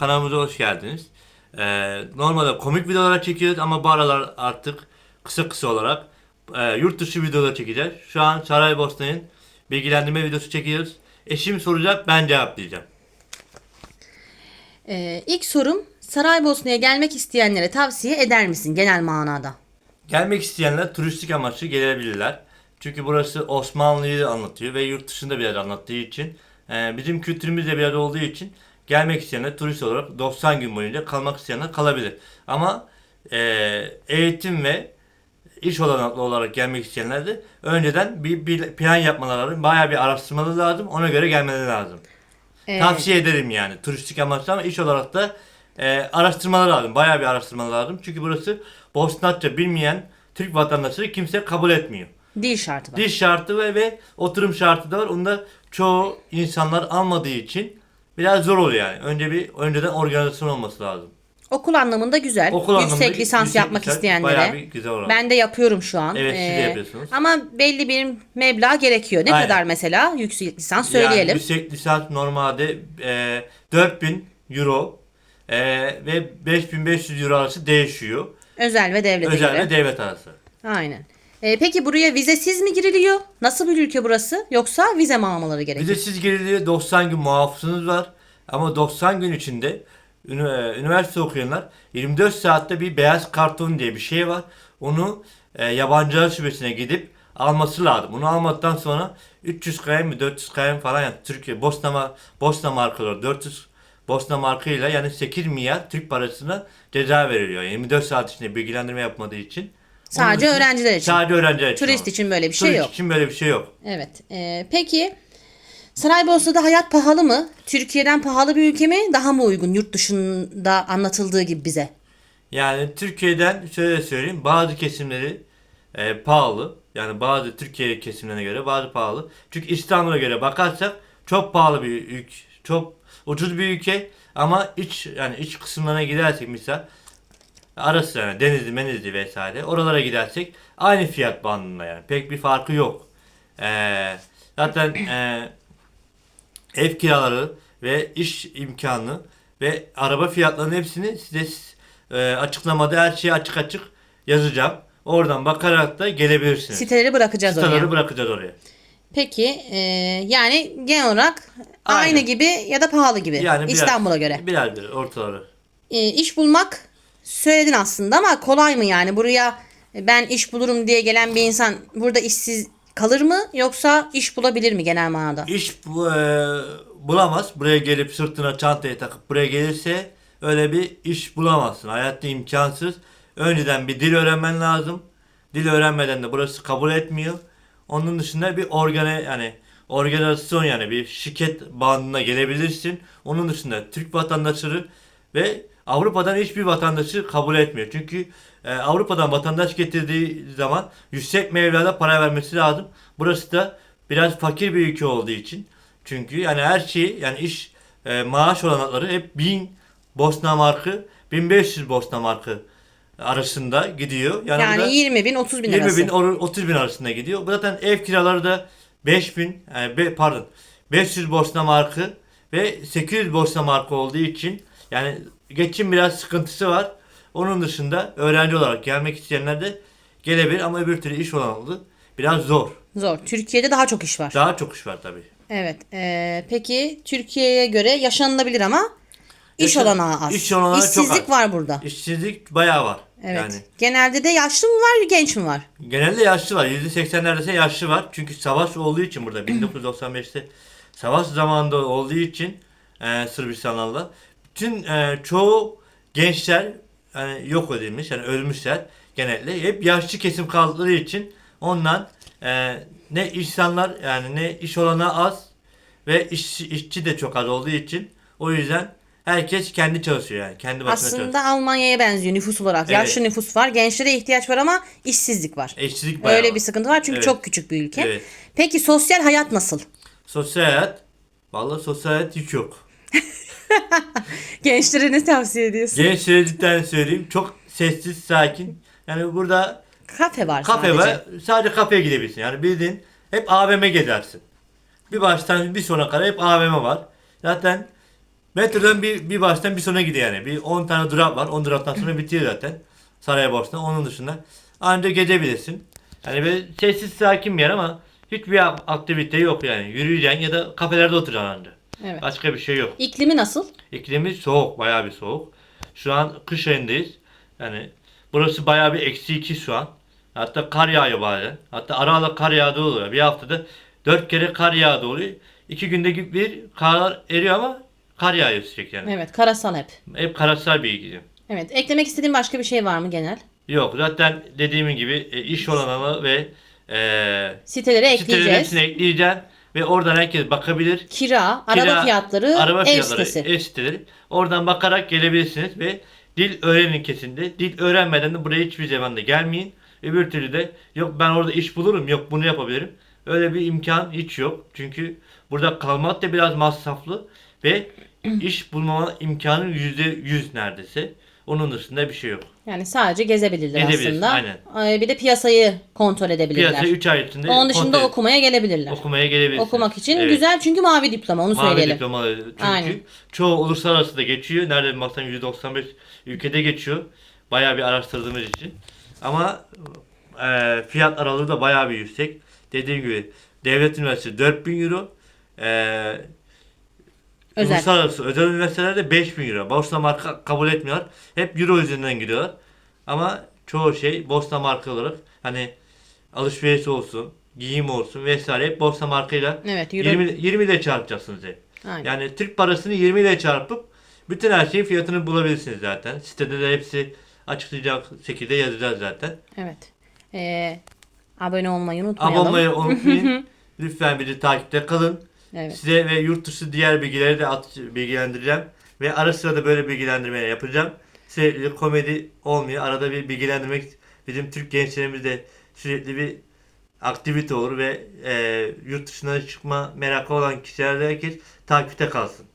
Kanalımıza hoş geldiniz. Ee, normalde komik videolar çekiyoruz ama bu aralar artık kısa kısa olarak e, yurt dışı videolar çekeceğiz. Şu an Saraybosna'nın bilgilendirme videosu çekiyoruz. Eşim soracak ben cevaplayacağım. Ee, ilk sorum Saraybosna'ya gelmek isteyenlere tavsiye eder misin genel manada? Gelmek isteyenler turistik amaçlı gelebilirler. Çünkü burası Osmanlı'yı anlatıyor ve yurt dışında biraz anlattığı için e, bizim kültürümüzde biraz olduğu için gelmek isteyenler turist olarak 90 gün boyunca kalmak isteyenler kalabilir. Ama e, eğitim ve iş olanaklı olarak gelmek isteyenler de önceden bir, bir plan yapmaları lazım. Bayağı bir araştırmaları lazım. Ona göre gelmeleri lazım. Ee, Tavsiye ederim yani turistik amaçlı ama iş olarak da e, araştırmalar lazım. Bayağı bir araştırmalar lazım. Çünkü burası Bosnakça bilmeyen Türk vatandaşları kimse kabul etmiyor. Dil şartı var. Dil şartı ve, ve oturum şartı da var. Onu da çoğu insanlar almadığı için biraz zor oluyor yani. Önce bir önceden organizasyon olması lazım. Okul anlamında güzel. Okul anlamında yüksek lisans yüksek yapmak lisans isteyenlere. Bir güzel olarak. Ben de yapıyorum şu an. Evet, siz de Ee, yapıyorsunuz. Ama belli bir meblağ gerekiyor. Ne Aynen. kadar mesela yüksek lisans Yani söyleyelim. yüksek lisans normalde e, 4000 euro e, ve 5500 euro arası değişiyor. Özel ve devlete Özel ve devlet arası. Aynen. Ee, peki buraya vizesiz mi giriliyor? Nasıl bir ülke burası? Yoksa vize mi almaları gerekiyor? Vizesiz giriliyor 90 gün muafısınız var. Ama 90 gün içinde e, üniversite okuyanlar 24 saatte bir beyaz karton diye bir şey var. Onu e, yabancılar şubesine gidip alması lazım. Bunu almadıktan sonra 300 km mi 400 km falan yani Türkiye Bosna, Bosna markaları 400 Bosna markıyla yani 8 milyar Türk parasına ceza veriliyor. Yani 24 saat içinde bilgilendirme yapmadığı için. Sadece dışında- öğrenciler için. Sadece öğrenciler için. Turist için böyle bir şey Turist yok. için böyle bir şey yok. Evet. Ee, peki Saraybosna'da hayat pahalı mı? Türkiye'den pahalı bir ülke mi? Daha mı uygun yurt dışında anlatıldığı gibi bize? Yani Türkiye'den şöyle söyleyeyim bazı kesimleri e, pahalı. Yani bazı Türkiye kesimlerine göre bazı pahalı. Çünkü İstanbul'a göre bakarsak çok pahalı bir ülke, çok ucuz bir ülke ama iç yani iç kısımlarına gidersek misal arası yani Denizli, Menizli vesaire oralara gidersek aynı fiyat bandında yani pek bir farkı yok. E, zaten e, ev kiraları ve iş imkanı ve araba fiyatlarının hepsini size e, açıklamada her şeyi açık açık yazacağım. Oradan bakarak da gelebilirsiniz. Siteleri bırakacağız Siteleri oraya. bırakacağız oraya. Peki e, yani genel olarak aynı Aynen. gibi ya da pahalı gibi Yani İstanbul'a göre. Biraz bir ortaları. E, iş bulmak söyledin aslında ama kolay mı yani? Buraya ben iş bulurum diye gelen bir insan burada işsiz kalır mı yoksa iş bulabilir mi genel manada? İş e, bulamaz. Buraya gelip sırtına çantayı takıp buraya gelirse öyle bir iş bulamazsın. Hayatta imkansız. Önceden bir dil öğrenmen lazım. Dil öğrenmeden de burası kabul etmiyor. Onun dışında bir organe yani organizasyon yani bir şirket bandına gelebilirsin. Onun dışında Türk vatandaşları ve Avrupa'dan hiçbir vatandaşı kabul etmiyor. Çünkü e, Avrupa'dan vatandaş getirdiği zaman yüksek mevlada para vermesi lazım. Burası da biraz fakir bir ülke olduğu için. Çünkü yani her şeyi yani iş e, maaş olanakları hep 1000 Bosna markı 1500 Bosna markı arasında gidiyor. Yani, Yani burada 20 bin 30 bin 20 arası. bin or- 30 bin arasında gidiyor. Zaten ev kiraları da 5 bin yani be- pardon 500 Bosna markı ve 800 Bosna markı olduğu için yani geçim biraz sıkıntısı var. Onun dışında öğrenci olarak gelmek isteyenler de gelebilir ama öbür türlü iş olanaklı biraz zor. Zor. Türkiye'de daha çok iş var. Daha çok iş var tabii. Evet. e, peki Türkiye'ye göre yaşanılabilir ama iş Yaşa- olanağı az. iş olanağı çok İşsizlik az. var burada. İşsizlik bayağı var. Evet. Yani Genelde de yaşlı mı var, genç mi var? genelde yaşlı var. %80 neredeyse yaşlı var. Çünkü savaş olduğu için burada 1995'te savaş zamanında olduğu için e, Sırbistanlarla bütün e, çoğu gençler yani yok edilmiş yani ölmüşler genelde. Hep yaşlı kesim kaldıkları için ondan e, ne insanlar yani ne iş olanağı az ve iş, işçi de çok az olduğu için o yüzden herkes kendi çalışıyor yani. Kendi başına çalışıyor. Aslında Almanya'ya benziyor nüfus olarak. Evet. Yaşlı nüfus var, gençlere ihtiyaç var ama işsizlik var. İşsizlik bayağı Öyle var. bir sıkıntı var çünkü Evet. çok küçük bir ülke. Evet. Peki sosyal hayat nasıl? Sosyal hayat Vallahi sosyal hayat hiç yok. Gençlere ne tavsiye ediyorsun? Gençlere cidden söyleyeyim. Çok sessiz, sakin. Yani burada Kafe var kafe sadece. var. Sadece kafeye gidebilirsin. Yani bildiğin hep AVM gezersin. Bir baştan bir sona kadar hep AVM var. Zaten Metrodan bir, bir baştan bir sona gidiyor yani. Bir 10 tane durak var. 10 duraktan sonra bitiyor zaten. Saraybosna. Onun dışında anca gezebilirsin. Yani böyle sessiz sakin bir yer ama hiçbir aktivite yok yani. Yürüyeceksin ya da kafelerde oturacaksın anca. Evet. Başka bir şey yok. İklimi nasıl? İklimi soğuk, bayağı bir soğuk. Şu an kış ayındayız. Yani burası bayağı bir eksi iki şu an. Hatta kar yağıyor bazen. Hatta ara ara kar yağdığı oluyor. Bir haftada dört kere kar yağdığı oluyor. İki günde bir kar eriyor ama kar yağıyor sürekli yani. Evet karasal hep. Hep karasal bir ilgili. Evet eklemek istediğin başka bir şey var mı genel? Yok zaten dediğim gibi e, iş olanı ve e, Sitelere sitelerin ekleyeceğiz. hepsini ekleyeceğim. Ve oradan herkes bakabilir. Kira, araba Kira, fiyatları, araba ev fiyatları, sitesi. ev siteleri. Oradan bakarak gelebilirsiniz ve dil öğrenin kesinlikle. Dil öğrenmeden de buraya hiçbir zaman da gelmeyin. Öbür türlü de yok ben orada iş bulurum, yok bunu yapabilirim. Öyle bir imkan hiç yok. Çünkü burada kalmak da biraz masraflı ve iş bulmama imkanı yüzde yüz neredeyse. Onun dışında bir şey yok. Yani sadece gezebilirler Gezebilirsin, aslında. aynen. Ay, Bir de piyasayı kontrol edebilirler. Piyasa 3 ay içinde Onun dışında kontrol- okumaya gelebilirler. okumaya gelebilirsiniz. Okumak için Evet. güzel çünkü mavi diploma onu Mavi söyleyelim. diplomalı. Çünkü Aynen. çoğu uluslararası da geçiyor. Nerede baksan 195 ülkede geçiyor. Bayağı bir araştırdığımız için. Ama e, fiyat aralığı da bayağı bir yüksek. Dediğim gibi devlet üniversitesi 4000 euro. E, Özel. Uluslararası özel üniversitelerde 5000 euro. Borsa marka kabul etmiyorlar. Hep euro üzerinden gidiyorlar. Ama çoğu şey borsa marka olarak hani alışveriş olsun, giyim olsun vesaire hep borsa markayla Evet, euro. 20, 20 ile çarpacaksınız hep. Aynen. Yani Türk parasını 20 ile çarpıp bütün her şeyin fiyatını bulabilirsiniz zaten. Sitede de hepsi açıklayacak şekilde yazacağız zaten. Evet. Ee, abone olmayı unutmayalım. Abone olmayı unutmayın. Lütfen bizi takipte kalın. Evet. Size ve yurt dışı diğer bilgileri de at, bilgilendireceğim. Ve ara sıra da böyle bilgilendirme yapacağım. Sürekli komedi olmuyor. Arada bir bilgilendirmek bizim Türk gençlerimizde sürekli bir aktivite olur ve e, yurt dışına çıkma merakı olan kişiler herkes takipte kalsın.